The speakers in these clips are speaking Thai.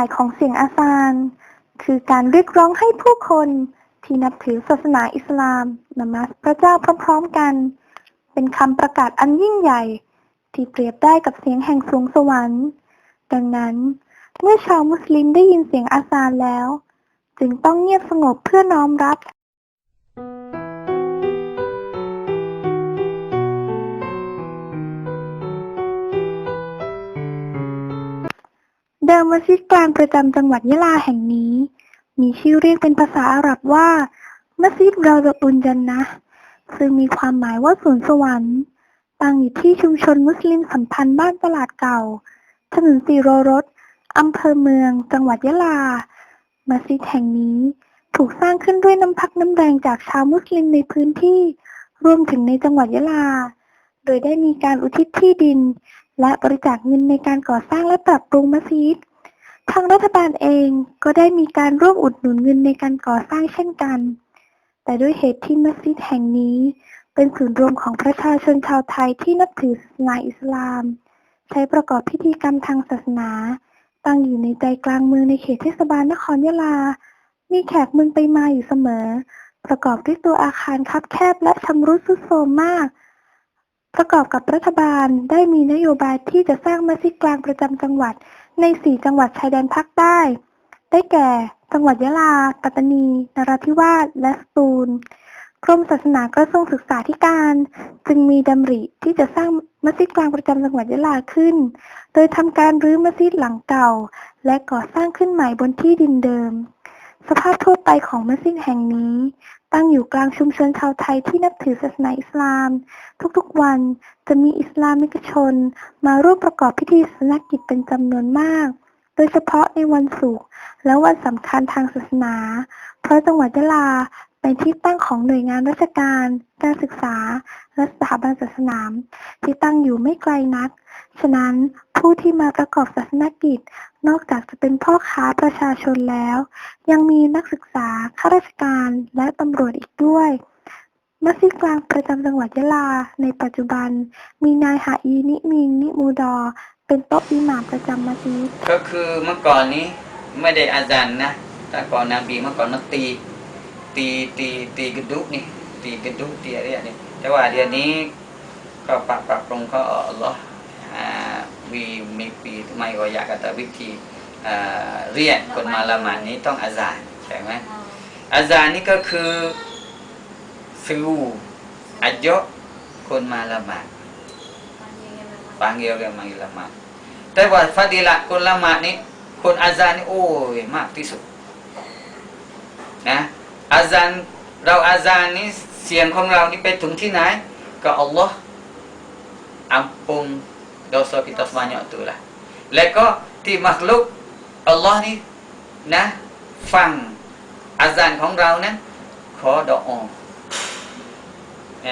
ายของเสียงอาซานคือการเรียกร้องให้ผู้คนที่นับถือศาสนาอิสลามนมัสพระเจ้าพร้อมๆกัน เป็นคำประกาศอันยิ่งใหญ่ ที่เปรียบได้กับเสียงแห่งสูงสวรรค์ ดังนั้น เมื่อชาวมุสลิมได้ยินเสียงอาซานแล้ว จึงต้องเงียบสงบเพื่อน้อมรับ เดิมมัสยิดกลางประจำจังหวัดยะลาแห่งนี้ มีชื่อเรียกเป็นภาษาอาหรับว่า มัสยิดเราจะอุนจันนะ ซึ่งมีความหมายว่าสวนสวรรค์ตั้งอยู่ที่ชุมชนมุสลิมสัมพันธ์บ้านตลาดเก่า ถนนสีโรรสอำเภอเมือง จังหวัดยะลา มัสยิดแห่งนี้ถูกสร้างขึ้นด้วยน้ำพักน้ำแรงจากชาวมุสลิมในพื้นที่ รวมถึงในจังหวัดยะลา โดยได้มีการอุทิศที่ดิน และบริจาคเงินในการก่อสร้างและปรับปรุงมัสยิด ทางรัฐบาลเองก็ได้มีการร่วมอุดหนุนเงินในการก่อสร้างเช่นกัน แต่ด้วยเหตุที่มัสยิดแห่งนี้ เป็นศูนย์รวมของประชาชนชาวไทยที่นับถือศาสนาอิสลาม ใช้ประกอบพิธีกรรมทางศาสนา ตั้งอยู่ในใจกลางเมืองในเขตเทศบาลนครยะลา มีแขกเมืองไปมาอยู่เสมอ ประกอบด้วยตัวอาคารคับแคบและชำรุดทรุดโทรมมากประกอบกับรัฐบาลได้มีนโยบายที่จะสร้างมัสยิดกลางประจำจังหวัด ในสี่จังหวัดชายแดนภาคใต้ ได้แก่ จังหวัดยะลา ปัตตานี นราธิวาส และสตูล กรมศาสนากระทรวงศึกษาธิการ จึงมีดำริที่จะสร้างมัสยิดกลางประจำจังหวัดยะลาขึ้น โดยทำการรื้อมัสยิดหลังเก่า และก่อสร้างขึ้นใหม่บนที่ดินเดิม สภาพทั่วไปของมัสยิดแห่งนี้ ตั้งอยู่กลางชุมชนชาวไทยที่นับถือศาสนาอิสลาม ทุกๆวันจะมีอิสลามิกชน มาร่วมประกอบพิธีศาสนกิจเป็นจำนวนมาก โดยเฉพาะในวันศุกร์และวันสำคัญทางศาสนา เพราะจังหวัดยะลาเป็นที่ตั้งของหน่วยงานราชการ การศึกษา และสถาบันศาสนาที่ตั้งอยู่ไม่ไกลนัก ฉะนั้น ผู้ที่มาประกอบศาสนกิจ นอกจากจะเป็นพ่อค้าประชาชนแล้ว ยังมีนักศึกษาข้าราชการและตำรวจอีกด้วยมัสยิดกลางประจำจังหวัดยะลา ในปัจจุบัน มีนายหาอีนิมิงนิมูดอ เป็นโต๊ะอิหม่ามประจำมัสยิดก็คือเมื่อก่อนนี้ไม่ได้อาจารย์นะ แต่ก่อนนบีเมื่อก่อนมันตี ตีตีตีกระดุกนี่ตีกระดุกตีอะไรนี่แต่ว่าเดี๋ยวนี้ก็ปรับปรับปรุงก็อัลลอฮ์ มีมีปีทำไมก็อยากแต่วิธีอ่าเรียนคนมาละหมาดนี้ต้องอาจารย์ใช่ไหมอาจารย์นี่ก็คือสูอายุคนมาละหมาด panggil dia manggil lama. Tapi buat fadilat kun lama ni, kun azan ni, oh, mak tisu. Nah, azan เราอาซานนี้เสียงของเรานี่ไปถึงที่ไหน ก็อัลลอฮ์ ampun dosa kita sebanyak tu lah และก็ที่มักลุกอัลลอฮ์นี่นะฟังอาซานของเรานั้นขอดอกแหม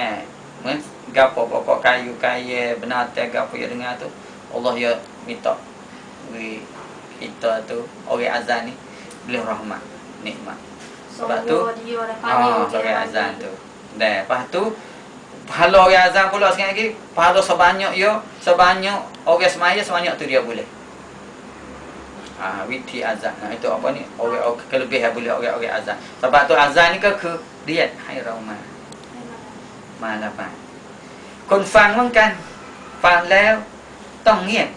เหมือน gapo pokok kayu kaya binatang gapo ya dengar tu Allah ya minta we kita tu orang azan ni boleh rahmat nikmat sebab tu ah sebagai azan tu dan lepas tu pahala orang azan pula sekali lagi pahala sebanyak ya sebanyak orang semaya sebanyak tu dia boleh Ah, witi azan. Nah, itu apa ni? Orang orang kelebihan boleh orang-orang azan. Sebab tu azan ni ke ke dia hai rauma. Malapan. คนฟังเหมือนกัน ฟังแล้วต้องเงียบ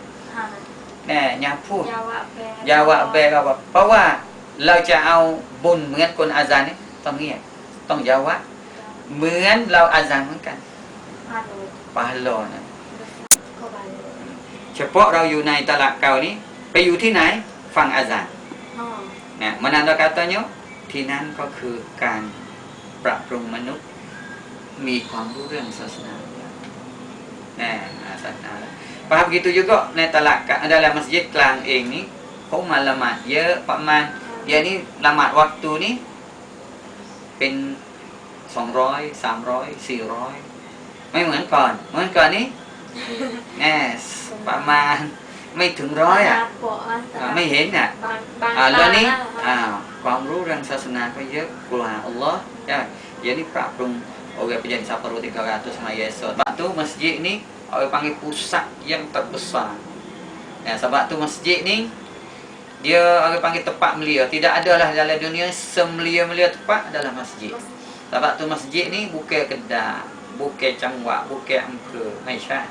แน่อย่าพูด ยาวะแปล อย่าวะแบกว่าเพราะว่าเราจะเอาบุญเหมือนคนอาจารย์นี่ต้องเงียบต้องอยาวะ เหมือนเราอาจารย์เหมือนกัน ฮา โลปาโลนะเข้าไปเฉพาะเราอยู่ในตลาดเก่านี้ ไปอยู่ที่ไหน ฟังอาจารย์ห้องนะมันนั่นกาตโยที่นั่นก็คือการปรับปรุงมนุษย์ มีความรู้เรื่องศาสนา Nah, nah, Faham begitu juga ในตลาด dalam masjid kelang ing ni kau malamat ya Pak Man ya ni lamat waktu ni เป็น200 300 400 ไม่เหมือนก่อน เหมือนก่อนนี้แน่ประมาณไม่ถึงร้อยอ่ะ โปะอ่ะ อ่าไม่เห็นอ่ะ บางบาง อ่าแล้วนี้ ตา อ้าวความรู้เรื่องศาสนาก็เยอะกว่าอัลลอฮ์ใช่ jadi ปรับปรุง orang penjadi saparu 300 sama Yesus. Sebab tu masjid ni orang panggil pusat yang terbesar. Nah, sebab tu masjid ni dia orang panggil tempat melia. Tidak adalah dalam dunia semelia-melia tempat adalah masjid. Sebab tu masjid ni bukan kedai, bukan cangwak, bukan angka. Maisha.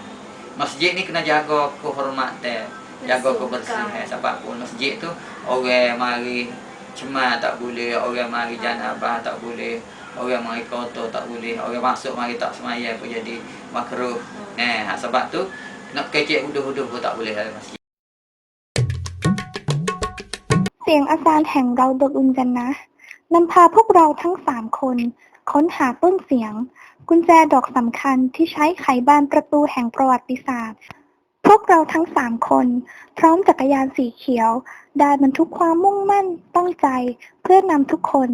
Masjid ni kena jaga kehormatan, jaga kebersihan. Sebab pun masjid tu orang mari cuma tak boleh, orang mari janabah tak boleh, orang mari kotor tak boleh, orang masuk mari tak semayang pun jadi makruh. Nah, sebab tu nak kecek huduh-huduh pun tak boleh dalam masjid. เสียงอาจารย์แห่งเราดอุนจันนะนำพาพวกเราทั้งสามคน ค้นหาต้นเสียง กุญแจดอกสำคัญที่ใช้ไขบานประตูแห่งประวัติศาสตร์ พวกเราทั้งสามคน พร้อมจักรยานสีเขียว ได้บรรทุกความมุ่งมั่นตั้งใจ เพื่อนำทุกคน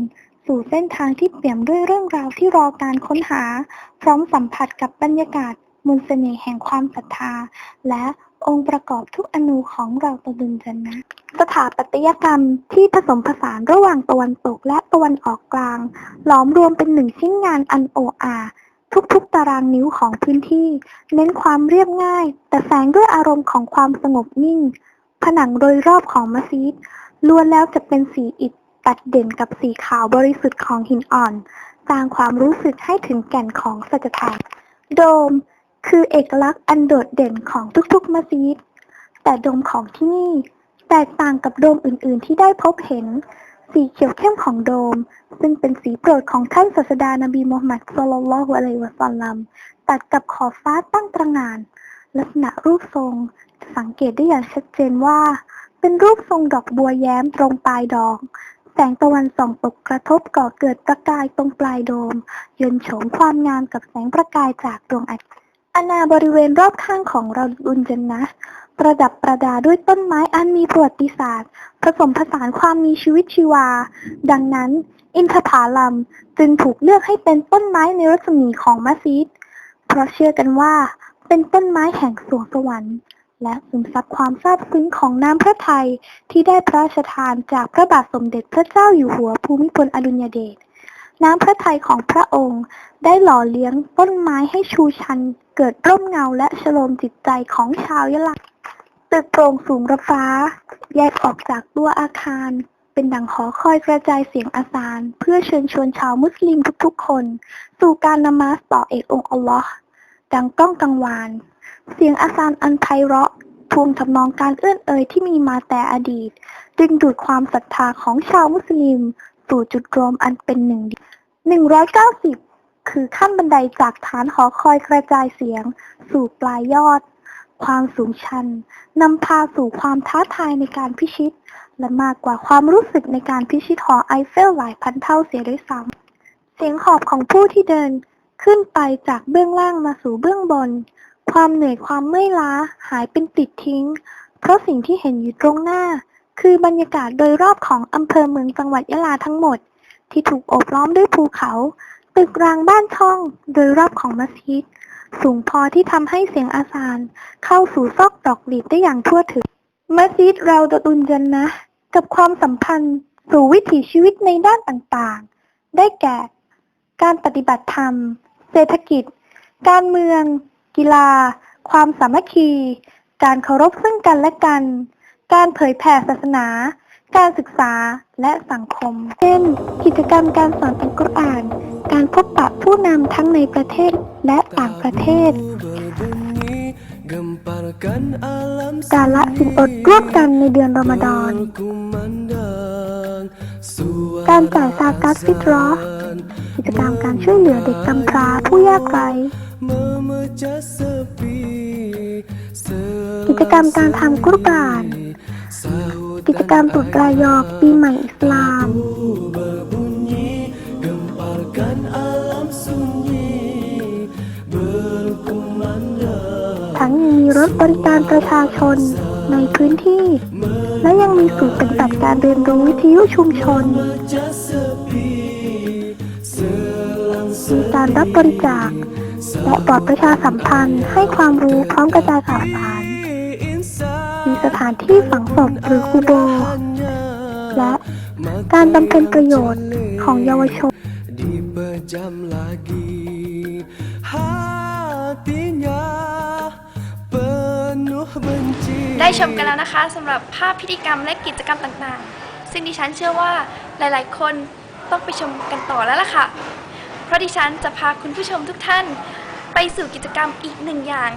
สู่เส้นทางที่เปี่ยมด้วยเรื่องราวที่รอการค้นหา พร้อมสัมผัสกับบรรยากาศมนต์เสน่ห์แห่งความศรัทธา และองค์ประกอบทุกอนูของเราตะดุนจันนะ สถาปัตยกรรมที่ผสมผสานระหว่างตะวันตกและตะวันออกกลาง หลอมรวมเป็นหนึ่งชิ้นงานอันโออา ทุกๆ ตารางนิ้วของพื้นที่ เน้นความเรียบง่าย แต่แฝงด้วยอารมณ์ของความสงบนิ่ง ผนังโดยรอบของมัสยิดล้วนแล้วจะเป็นสีอิฐตัดเด่นกับสีขาวบริสุทธิ์ของหินอ่อน สร้างความรู้สึกให้ถึงแก่นของสัจธรรมโดมคือเอกลักษณ์อันโดดเด่นของทุกๆ มัสยิด แต่โดมของที่นี่ แตกต่างกับโดมอื่นๆ ที่ได้พบเห็น สีเขียวเข้มของโดม ซึ่งเป็นสีโปรดของท่านศาสดานบีมูฮัมมัดศ็อลลัลฮุอะลัยวะซัลลัมตัดกับขอบฟ้าตั้งตระหง่าน ลักษณะรูปทรงจะสังเกตได้อย่างชัดเจนว่า เป็นรูปทรงดอกบัวแย้มตรงปลายดอกแสงตะวันส่องตกกระทบก่อเกิดประกายตรงปลายโดม ยนโฉมความงามกับแสงประกายจากดวงอาทิตย์ อาณาบริเวณรอบข้างของเราอุนจันนะ ประดับประดาด้วยต้นไม้อันมีประวัติศาสตร์ ผสมผสานความมีชีวิตชีวา ดังนั้น อินทผลัมจึงถูกเลือกให้เป็นต้นไม้ในรัศมีของมัสยิด เพราะเชื่อกันว่า เป็นต้นไม้แห่งสวงสวรรค์ และซึมซับความซาบซึ้งของน้ำพระทัยที่ได้พระราชทานจากพระบาทสมเด็จพระเจ้าอยู่หัวภูมิพลอดุลยเดช น้ำพระทัยของพระองค์ ได้หล่อเลี้ยงต้นไม้ให้ชูชัน เกิดร่มเงาและชโลมจิตใจของชาวยะลาตึกโปร่งสูงระฟ้า แยกออกจากตัวอาคาร เป็นดังหอคอยกระจายเสียงอาซานเพื่อเชิญชวนชาวมุสลิมทุกๆคน สู่การนมาสต่อเอกองค์อัลลอฮ์ดังก้องกังวาน เสียงอาซานอันไพเราะทวงทำนองการเอื้อนเอ่ยที่มีมาแต่อดีต ดึงดูดความศรัทธาของชาวมุสลิม สู่จุดรวมอันเป็นหนึ่งเดียว190คือขั้นบันไดจากฐานหอคอยกระจายเสียง สู่ปลายยอด ความสูงชันนำพาสู่ความท้าทายในการพิชิต และมากกว่าความรู้สึกในการพิชิตหอไอเฟลหลายพันเท่าเสียด้วยซ้ำเสียงหอบของผู้ที่เดินขึ้นไปจากเบื้องล่างมาสู่เบื้องบน ความเหนื่อยความเมื่อยล้าหายเป็นติดทิ้ง เพราะสิ่งที่เห็นอยู่ตรงหน้า คือบรรยากาศโดยรอบของอำเภอเมืองจังหวัดยะลาทั้งหมด ที่ถูกโอบล้อมด้วยภูเขา ตึกรางบ้านช่อง โดยรอบของมัสยิด สูงพอที่ทำให้เสียงอาซานเข้าสู่ซอกดอกหลีดได้อย่างทั่วถึง มัสยิดเราดะอุนจันนะ กับความสัมพันธ์สู่วิถีชีวิตในด้านต่างๆ ได้แก่ การปฏิบัติธรรม เศรษฐกิจ การเมือง กีฬา ความสามัคคี การเคารพซึ่งกันและกัน การเผยแผ่ศาสนา การศึกษาและสังคม เช่น กิจกรรมการสอนอัลกุรอาน การพบปะผู้นำทั้งในประเทศและต่างประเทศ การละสินอดร่วมกันในเดือนรอมฎอน การจ่ายซากัสฟิตรอห์กิจกรรมการช่วยเหลือเด็กกำพร้าผู้ยากไร้กิจกรรมการทำกุรบานกิ จกรรมตรุษรายอปีใหม่อิสลาม ทั้งยังมีรถบริการประชาชนในพื้นที่ และยังมีศูนย์ปฏิบัติการเรียนรู้วิทยุชุมชน มีการรับบริจาคและบอดประชาสัมพันธ์ให้ความรู้พร้อมกระจายข่าวสาร ถานที่ฝังศพหรือคูโบ และการบำเพ็ญประโยชน์ของเยาวชน Dipejam lagi hatinya ได้ชมกันแล้วนะคะสำหรับภาพพิธีกรรมและกิจกรรมต่างๆ ซึ่งดิฉันเชื่อว่าหลายๆ คนต้องไปชมกันต่อแล้วล่ะค่ะ เพราะดิฉันจะพาคุณผู้ชมทุกท่าน ไปสู่กิจกรรมอีกหนึ่งอย่าง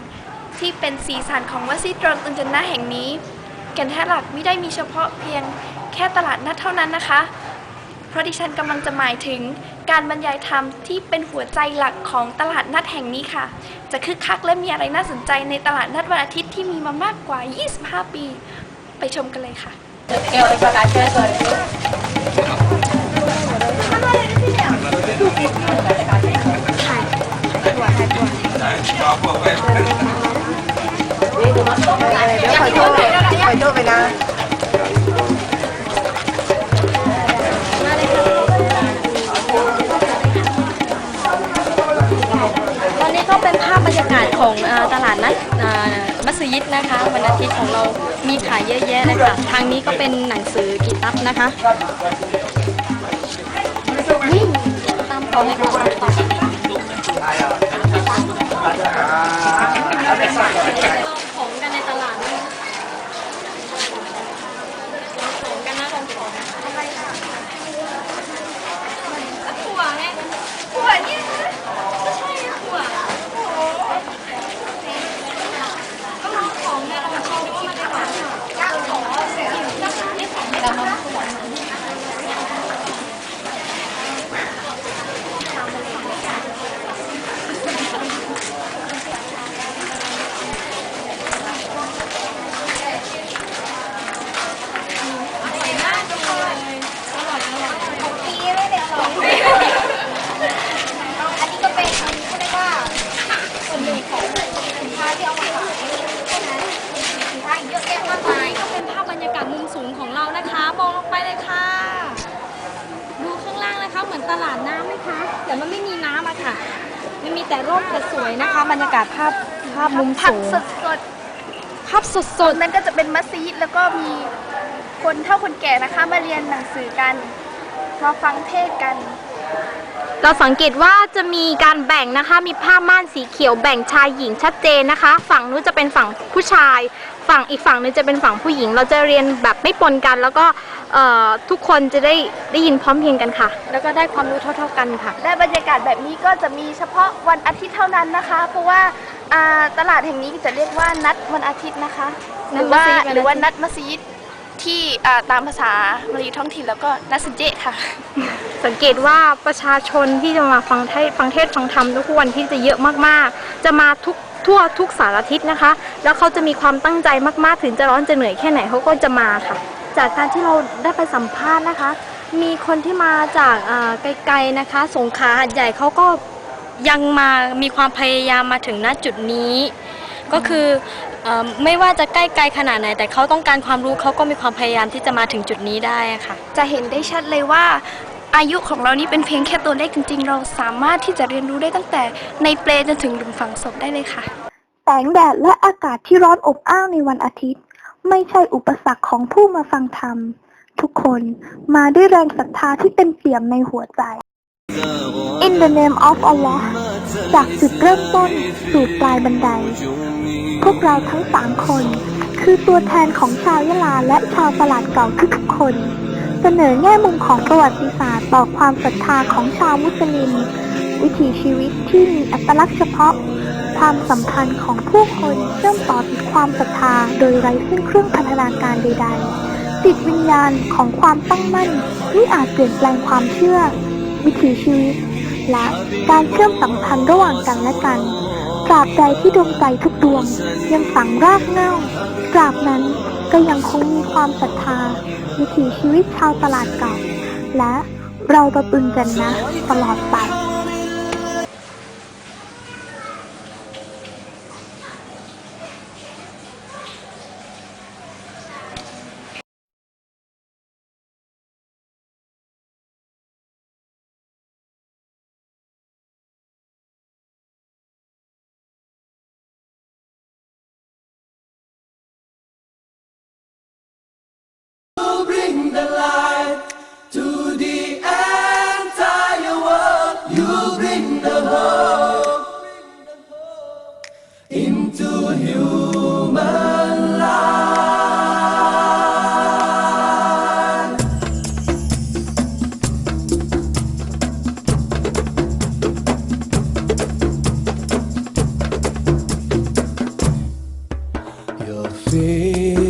ที่เป็นสีสันของวัดซีตรอนตุนจันนะแห่งนี้ แก่นแท้หลักไม่ได้มีเฉพาะเพียงแค่ตลาดนัดเท่านั้นนะคะ เพราะดิฉันกำลังจะหมายถึงการบรรยายธรรมที่เป็นหัวใจหลักของตลาดนัดแห่งนี้ค่ะ จะคึกคักและมีอะไรน่าสนใจในตลาดนัดวันอาทิตย์ที่มีมามากกว่า 25 ปี ไปชมกันเลยค่ะ ตอนนี้ก็เป็นภาพบรรยากาศของเอ่อตลาดนัดเอ่อมัสยิดนะคะวันอาทิตย์ของเรามีขายเยอะแยะเลยค่ะทางนี้ก็เป็นหนังสือกิตับนะคะตามต่อเลยค่ะของกันในตลาดนี่ของกันนะของของอะไรค่ะถั่วไงถั่วเนี่ยไม่ใช่ถั่ว ก็ลองของเนี่ยลองชิมดูว่ามันจะหวานย่างของเสียนี่ของแต่มันอร่อยมากเลยอร่อยอร่อยของปีเลยเนี่ยอร่อย อันนี้ก็เป็นเขาเรียกว่าส่วนหนึ่งของสินค้าที่เอามาขายเท่านั้นสินค้าอีกเยอะแยะมากมาย ก็เป็นภาพบรรยากาศมุมสูงของเรานะคะ มองลงไปเลยค่ะ ดูข้างล่างนะคะ เหมือนตลาดน้ำไหมคะ แต่มันไม่มีน้ำอะค่ะ มันมีแต่ร่มแต่สวยนะคะ บรรยากาศภาพ ภาพมุมผักสูงสดภาพสดๆนั้นก็จะเป็นมัสยิดแล้วก็มีคนเฒ่าคนแก่นะคะ มาเรียนหนังสือกัน มาฟังเทศน์กัน ๆ เราสังเกตว่าจะมีการแบ่งนะคะ มีผ้าม่านสีเขียวแบ่งชายหญิงชัดเจนนะคะ ฝั่งนู้นจะเป็นฝั่งผู้ชาย ฝั่งอีกฝั่งนึงจะเป็นฝั่งผู้หญิง เราจะเรียนแบบไม่ปนกัน แล้วก็เอ่อทุกคนจะได้ได้ยินพร้อมเพรียงกันค่ะ แล้วก็ได้ความรู้เท่า ๆกันค่ะ และบรรยากาศแบบนี้ก็จะมีเฉพาะวันอาทิตย์เท่านั้นนะคะ เพราะว่า อ่าตลาดแห่งนี้จะเรียกว่านัดวันอาทิตย์นะคะ หนัรืดอว่ามัสยิดวันอาทิตย์ หรือว่านัดมัสยิดที่อ่าตามภาษามลีท้องถิ่นแล้วก็นัดสเจค่ะ สังเกตว่าประชาชนที่จะมาฟังเทศฟังเทศฟังธรรมทุกวันที่จะเยอะมากๆ จะมาทุกทั่วทุกสารทิศนะคะ แล้วเขาจะมีความตั้งใจมากๆ ถึงจะร้อนจะเหนื่อยแค่ไหนเขาก็จะมาค่ะ จากการที่เราได้ไปสัมภาษณ์นะคะ มีคนที่มาจากอ่าไกลๆนะคะ สงขลาหัดใหญ่เขาก็ ยังมามีความพยายามมาถึงณจุดนี้ ก็คือเอ่อไม่ว่าจะใกล้ไกลขนาดไหน แต่เขาต้องการความรู้เขาก็มีความพยายามที่จะมาถึงจุดนี้ได้อะค่ะ จะเห็นได้ชัดเลยว่า อายุของเรานี่เป็นเพียงแค่ตัวเลขจริง ๆ เราสามารถที่จะเรียนรู้ได้ตั้งแต่ในเปลจนถึงหลุมฝังศพได้เลยค่ะ แสงแดดและอากาศที่ร้อนอบอ้าวในวันอาทิตย์ ไม่ใช่อุปสรรคของผู้มาฟังธรรม ทุกคนมาด้วยแรงศรัทธาที่เต็มเปี่ยมในหัวใจ In the name of Allah จากจุดเริ่มต้นสู่ปลายบันได พวกเราทั้งสามคน คือตัวแทนของชาวยะลาและชาวตลาดเก่าทุกๆคน เสนอแง่มุมของประวัติศาสตร์ต่อความศรัทธาของชาวมุสลิม วิถีชีวิตที่มีอัตลักษณ์เฉพาะ ความสัมพันธ์ของผู้คนเชื่อมต่อติดความศรัทธาโดยไร้ซึ่งเครื่องพันธนาการใด ๆ จิตวิญญาณของความตั้งมั่นที่อาจเปลี่ยนแปลงความเชื่อ วิถีชีวิต และการเชื่อมสัมพันธ์ระหว่างกันและกันตราบใดที่ดวงใจทุกดวงยังฝังรากเง่าตราบนั้นก็ยังคงมีความศรัทธา วิถีชีวิตชาวตลาดเก่า และเราประปึงกันนะ ตลอดไป Your feet.